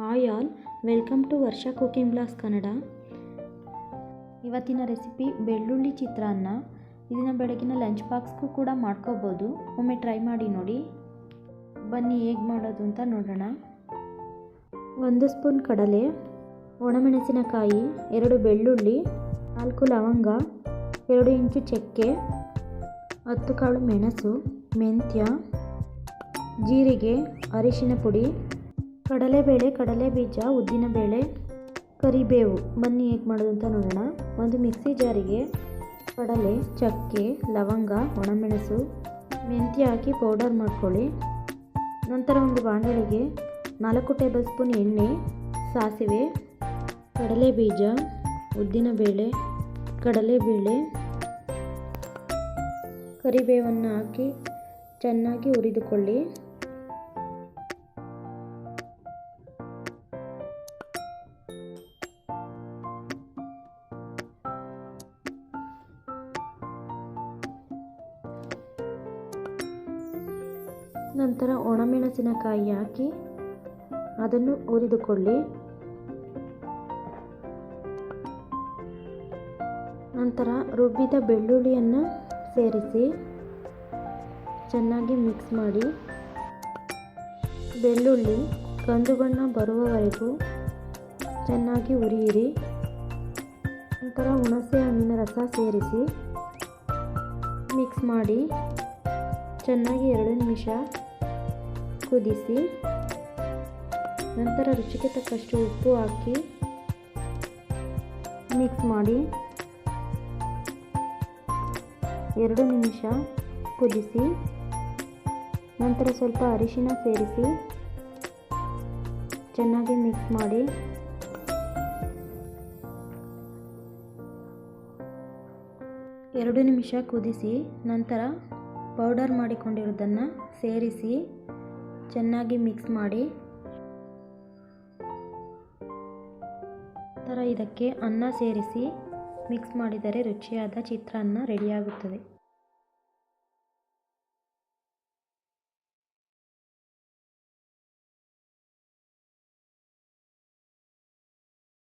Hi all, welcome to Varsha cooking blogs Kannada. ಇವತ್ತಿನ recipe ಬೆಳ್ಳುಳ್ಳಿ ಚಿತ್ರಾನ್ನ. ಇದನ್ನು ಬೆಳಗಿನ ಲಂಚ್ ಬಾಕ್ಸ್ಗೂ ಕೂಡ ಮಾಡ್ಕೋಬೋದು. ಒಮ್ಮೆ ಟ್ರೈ ಮಾಡಿ ನೋಡಿ. ಬನ್ನಿ, ಹೇಗೆ ಮಾಡೋದು ಅಂತ ನೋಡೋಣ. ಒಂದು ಸ್ಪೂನ್ ಕಡಲೆ, ಒಣಮೆಣಸಿನಕಾಯಿ, ಎರಡು ಬೆಳ್ಳುಳ್ಳಿ, ನಾಲ್ಕು ಲವಂಗ, ಎರಡು ಇಂಚು ಚಕ್ಕೆ, ಹತ್ತು ಕಾಳು ಮೆಣಸು, ಮೆಂತ್ಯ, ಜೀರಿಗೆ, ಅರಿಶಿನ ಪುಡಿ ಕಡಲೆಬೇಳೆ ಕಡಲೆ ಬೀಜ ಉದ್ದಿನಬೇಳೆ, ಕರಿಬೇವು. ಬನ್ನಿ ಹೇಗೆ ಮಾಡೋದು ಅಂತ ನೋಡೋಣ. ಒಂದು ಮಿಕ್ಸಿ ಜಾರಿಗೆ ಕಡಲೆ, ಚಕ್ಕೆ, ಲವಂಗ, ಒಣಮೆಣಸು, ಮೆಂತ್ಯ ಹಾಕಿ ಪೌಡರ್ ಮಾಡ್ಕೊಳ್ಳಿ. ನಂತರ ಒಂದು ಬಾಣಲೆಗೆ ನಾಲ್ಕು ಟೇಬಲ್ ಸ್ಪೂನ್ ಎಣ್ಣೆ, ಸಾಸಿವೆ ಕಡಲೆ ಬೀಜ ಉದ್ದಿನಬೇಳೆ, ಕಡಲೆಬೇಳೆ, ಕರಿಬೇವನ್ನು ಹಾಕಿ ಚೆನ್ನಾಗಿ ಹುರಿದುಕೊಳ್ಳಿ. ನಂತರ ಒಣಮೆಣಸಿನಕಾಯಿ ಹಾಕಿ ಅದನ್ನು ಹುರಿದುಕೊಳ್ಳಿ. ನಂತರ ರುಬ್ಬಿದ ಬೆಳ್ಳುಳ್ಳಿಯನ್ನು ಸೇರಿಸಿ ಚೆನ್ನಾಗಿ ಮಿಕ್ಸ್ ಮಾಡಿ. ಬೆಳ್ಳುಳ್ಳಿ ಕಂದು ಬಣ್ಣ ಬರುವವರೆಗೂ ಚೆನ್ನಾಗಿ ಹುರಿಯಿರಿ. ನಂತರ ಹುಣಸೆ ಹಣ್ಣಿನ ರಸ ಸೇರಿಸಿ ಮಿಕ್ಸ್ ಮಾಡಿ. ಚೆನ್ನಾಗಿ ಎರಡು ನಿಮಿಷ ಕುದಿಸಿ, ನಂತರ ರುಚಿಗೆ ತಕ್ಕಷ್ಟು ಉಪ್ಪು ಹಾಕಿ ಮಿಕ್ಸ್ ಮಾಡಿ ಎರಡು ನಿಮಿಷ ಕುದಿಸಿ, ನಂತರ ಸ್ವಲ್ಪ ಅರಿಶಿನ ಸೇರಿಸಿ ಚೆನ್ನಾಗಿ ಮಿಕ್ಸ್ ಮಾಡಿ ಎರಡು ನಿಮಿಷ ಕುದಿಸಿ, ನಂತರ ಪೌಡರ್ ಮಾಡಿಕೊಂಡಿರೋದನ್ನು ಸೇರಿಸಿ ಚೆನ್ನಾಗಿ ಮಿಕ್ಸ್ ಮಾಡಿ. ಥರ ಇದಕ್ಕೆ ಅನ್ನ ಸೇರಿಸಿ ಮಿಕ್ಸ್ ಮಾಡಿದರೆ ರುಚಿಯಾದ ಚಿತ್ರಾನ್ನ ರೆಡಿಯಾಗುತ್ತದೆ